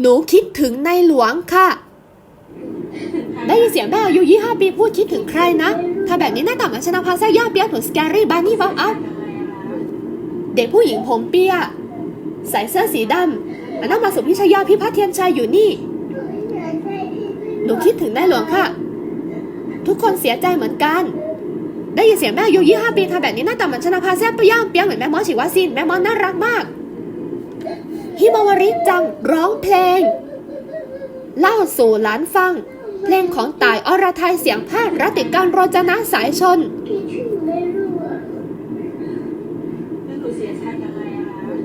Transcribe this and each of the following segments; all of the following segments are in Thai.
หนูคิดถึงในหลวงค่ะ ได้ยินเสียงแม่อายุ25ปีพูดคิดถึงใครนะ ถ้าแบบนี้หน้าต่างมันชนะพาซ่าย่าเปียกหนูสแกรี่บานี่บ้าเอาเด็กผู้หญิงผมเปียใส่เสื้อสีดำมันนั่งมาสุพิชยาพิพัฒน์เทียนชัยอยู่นี่ หนูคิดถึงในหลวงค่ะ ทุกคนเสียใจเหมือนกัน ได้ยินเสียงแม่อายุ25ปีทำแบบนี้หน้าตาเหมือนชนะพาแซ่บย่างเปียงเหมือนแม่มอชิวาซินแม่มอน่ารักมาก ฮิมาวริจังร้องเพลง เล่าสู่หลานฟัง เพลงของต่ายอรไทยเสียงพาดรัติการโรจนะสายชน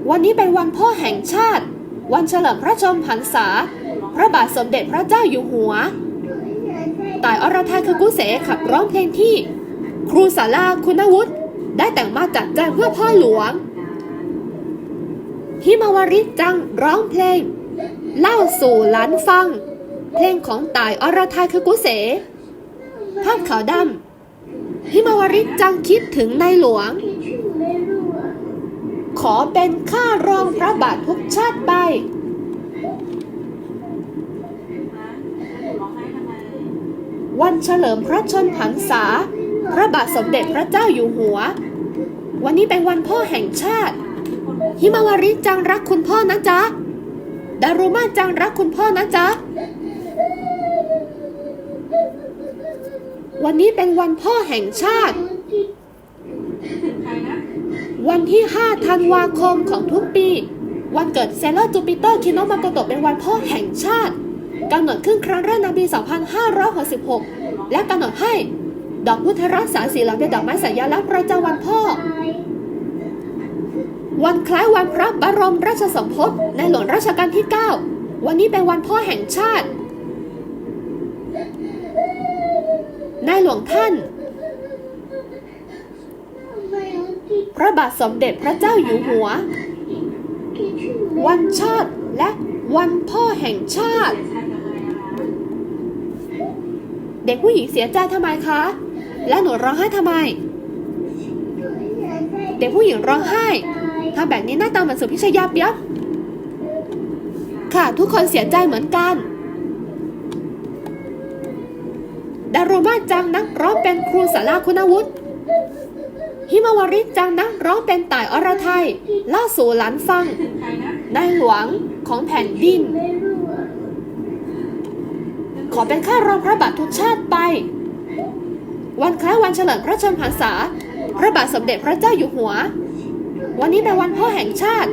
วันนี้เป็นวันพ่อแห่งชาติ วันเฉลิมพระชนมพรรษา พระบาทสมเด็จพระเจ้าอยู่หัวต่ายอรไทยคือกุเสขับร้องเพลงที่ ครูสาราคุณวุฒิได้แต่งมาจัดแจงเพื่อพ่อหลวง ฮิมาวาริจังร้องเพลง เล่าสู่หลานฟัง เพลงของต่ายอรไทยคือกุเสภาพขาวดำฮิมาวาริจังคิดถึงในหลวง ขอเป็นข้ารองพระบาททุกชาติไปฮะแล้วหนูร้องไห้ทำไมวันเฉลิมพระชนพรรษา พระบาทสมเด็จพระเจ้าอยู่หัว วันนี้เป็นวันพ่อแห่งชาติ ฮิมาวาริจังรักคุณพ่อนะจ๊ะ ดารุมาจังรักคุณพ่อนะจ๊ะ วันนี้เป็นวันพ่อแห่งชาติ วันที่ 5 ธันวาคมของทุกปี วันเกิดเซเลอร์จูปิเตอร์คิโนมาโกโตเป็นวันพ่อแห่งชาติกำหนดขึ้นครั้งแรกในปี 2566 และกำหนดให้ ดอกพุทธรักษาสีเหลืองเป็นดอกไม้สัญลักษณ์ประจำวันพ่อ วันคล้ายวันพระบรมราชสมภพในหลวงรัชกาลที่ 9 วันนี้เป็นวันพ่อแห่งชาติในหลวงท่าน พระบาทสมเด็จพระเจ้าอยู่หัว วันชาติและวันพ่อแห่งชาติ เด็กผู้หญิงเสียใจทำไมคะ และหนูร้องไห้ทำไม เด็กผู้หญิงร้องไห้ ทำแบบนี้หน้าตาเหมือนสุพิชยาเปียกค่ะทุกคนเสียใจเหมือนกัน ดารุมาจังนักร้องเป็นครูสาราคุณวุฒิฮิมาวาริจังนักร้องเป็นต่ายอรไทยเล่าสู่หลานฟังนะในหลวงของแผ่นดิน ขอเป็นข้ารองพระบาททุกชาติไป วันคล้ายวันเฉลิมพระชนมพรรษา พระบาทสมเด็จพระเจ้าอยู่หัว วันนี้เป็นวันพ่อแห่งชาติ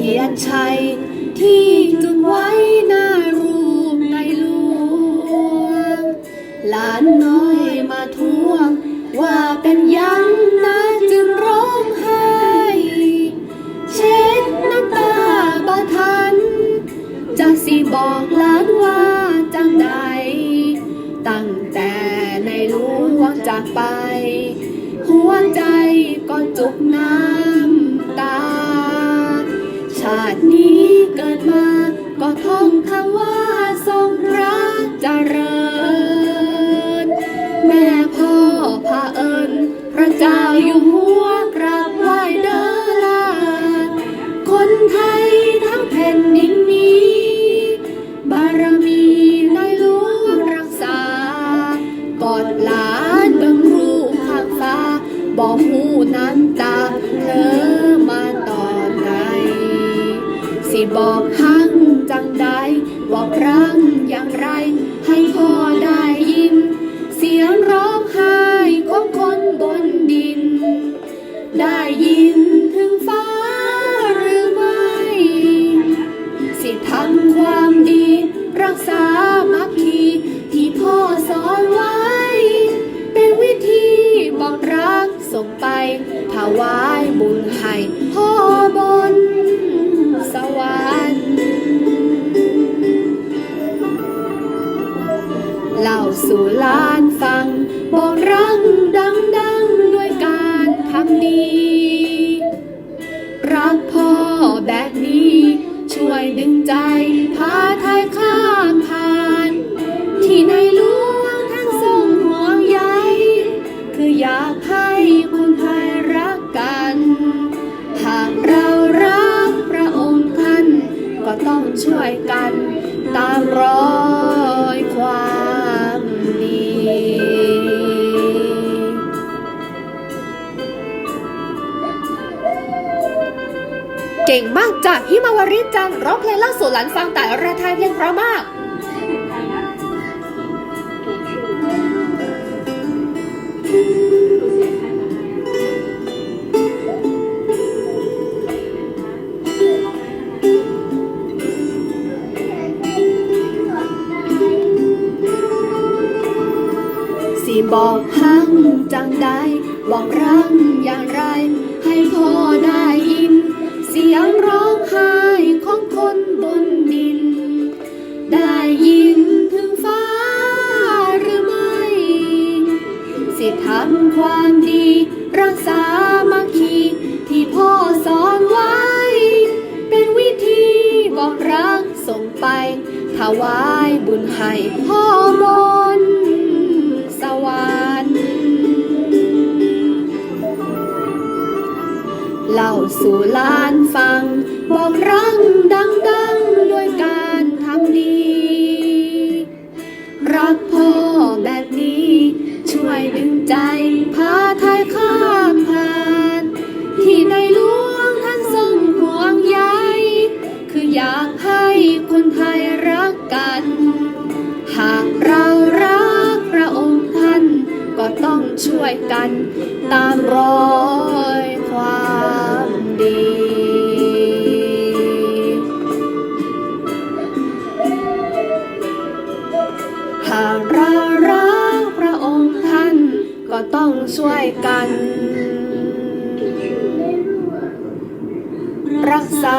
เพียนชัย ที่จุดไว้หน้ารูปในหลวงหลานน้อยมาทวง ว่าเป็นยังนะจึงร้องไห้เช็ดน้ำตาบ่ทันจะสิบอกหลานว่าจังใด ตั้งแต่ในหลวงจากไป หัวใจก็จุกน้ำตาาตินี้เกิดมา ก็ท่องคำว่าทรงพระเจริญ แม่พ่อพาเอิญพระเจ้าอยู่หัวกราบไหว้เด้อลาคนไทยทั้งแผ่นดินนี้ บารมีในหลวงรักษากอดหลานเบิ่งรูปข้างฟ้าบอกหูน้ำ บอกหังจังใดบอกรังอย่าง เล่าสู่ล้านฟังบอกรังดังๆด้วยการทำดี รักพ่อแบบนี้ ช่วยดึงใจพาไทยข้ามผ่าน ที่ในหลวงท่านทรงห่วงใยคืออยากให้คนไทยรักกัน หากเรารักพระองค์ท่านก็ต้องช่วยกันตามรอย เก่งมากจ้ะพี่มาวาริจังร้องเพลงเล่าสู่หลานฟังแต่ระทายเพลงเพราะมากสิบอกหังจังใดบอกรังอย่างไร ให้พ่อได้ สียงร้องไห้ของคนบนดิน ได้ยินถึงฟ้าหรือไม่ สิทำความดี รักษามัคคีที่พ่อสอนไว้ เป็นวิธีบอกรักส่งไปถวายบุญให้พ่อบน สู่ลานฟัง บอกรังดังๆด้วยการทำดี รักพ่อแบบนี้ ช่วยดึงใจพาไทยข้ามผ่าน ที่ในหลวงท่านทรงห่วงใยคืออยากให้คนไทยรักกัน หากเรารักพระองค์ท่านก็ต้องช่วยกันตามรอยากเรารักพระองค์ท่านก็ต้องช่วยกัน รักษา